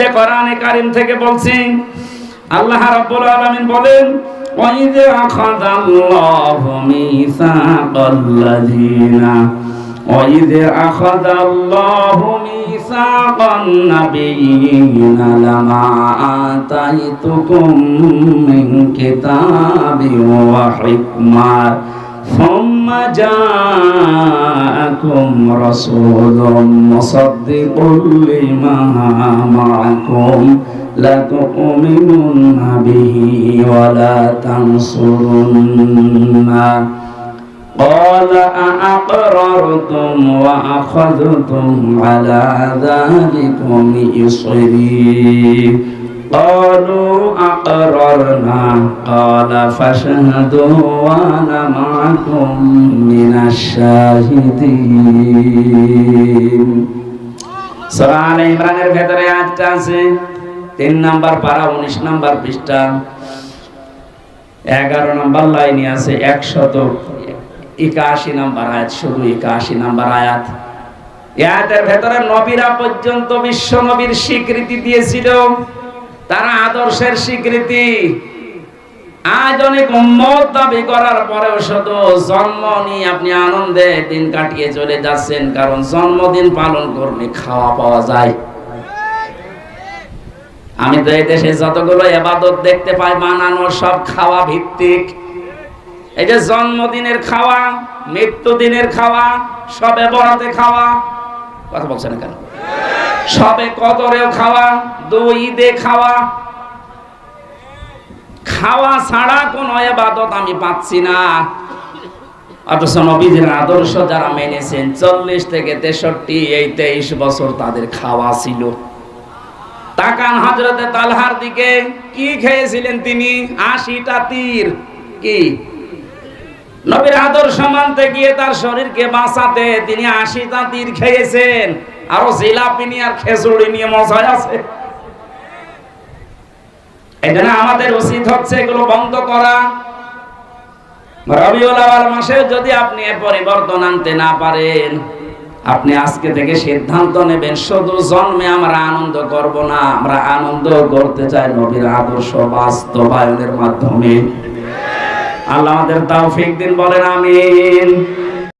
যে কোরআনে কারিম থেকে বলছি আল্লাহ রাব্বুল আলামিন বলেন وَإِذْ أَخَذَ اللَّهُ مِيثَاقَ الَّذِينَ وَإِذْ أَخَذَ اللَّهُ مِيثَاقَ النَّبِيِّينَ لَمَا آتَيْتُكُم مِّن كِتَابٍ وَحِكْمَةٍ ثم جاءكم رسول مصدق لما معكم. لتؤمنن به ولا تنصرنه قال أأقررتم وأخذتم على ذلكم إصري. قالوا أقررنا قال فاشهدوا وأنا معكم من الشاهدين সূরা আলে ইমরানের ভেতরে আয়াতটা আছে তিন নাম্বার পারা উনিশ নাম্বার পৃষ্ঠা এগারো নাম্বার লাইনে আছে একশত একাশি নাম্বার আয়াত শুধু একাশি নাম্বার আয়াত আয়াতের ভেতরে নবীরা পর্যন্ত বিশ্ব নবীর স্বীকৃতি দিয়েছিল তারা আদর্শের স্বীকৃতি। আজ অনেক উম্মত দাবি করার পরেও শুধু জন্ম নিয়ে আপনি আনন্দে দিন কাটিয়ে চলে যাচ্ছেন, কারণ জন্মদিন পালন করলে খাওয়া পাওয়া যায়। আমি তো এই দেশে যতগুলো এবাদত দেখতে পাই বানানো সব খাওয়া ভিত্তিক। এই যে জন্মদিনের খাওয়া, মৃত্যুদিনের খাওয়া, সবে বরাতে খাওয়া, কথা বলছেন কেন? সবে কদরেও খাওয়া, দুই ঈদে খাওয়া। খাওয়া ছাড়া কোন এবাদত আমি পাচ্ছি না। অথচ আদর্শ যারা মেনেছেন, চল্লিশ থেকে তেষট্টি, এই তেইশ বছর তাদের খাওয়া ছিল। তাকান হজরতে তালহার দিকে, কি খেয়েছিলেন তিনি? আশিটা তীর। কি? নবীর আদর্শ মানতে গিয়ে তার শরীরকে বাঁচাতে তিনি আশিটা তীর খেয়েছেন। আরও জিলাপি নিয়ে আর খেজুড়ি নিয়ে মজায় আছে। এই জন্য আমাদের উচিত হচ্ছে এগুলো বন্ধ করা। রবিউল আওয়াল মাসে যদি আপনি পরিবর্তন আনতে না পারেন, আপনি আজকে থেকে সিদ্ধান্ত নেবেন, শুধু জন্মে আমরা আনন্দ করব না, আমরা আনন্দ করতে চাই নবীর আদর্শ বাস্তবায়নের মাধ্যমে। আল্লাহ আমাদের তৌফিক দিন, বলেন আমিন।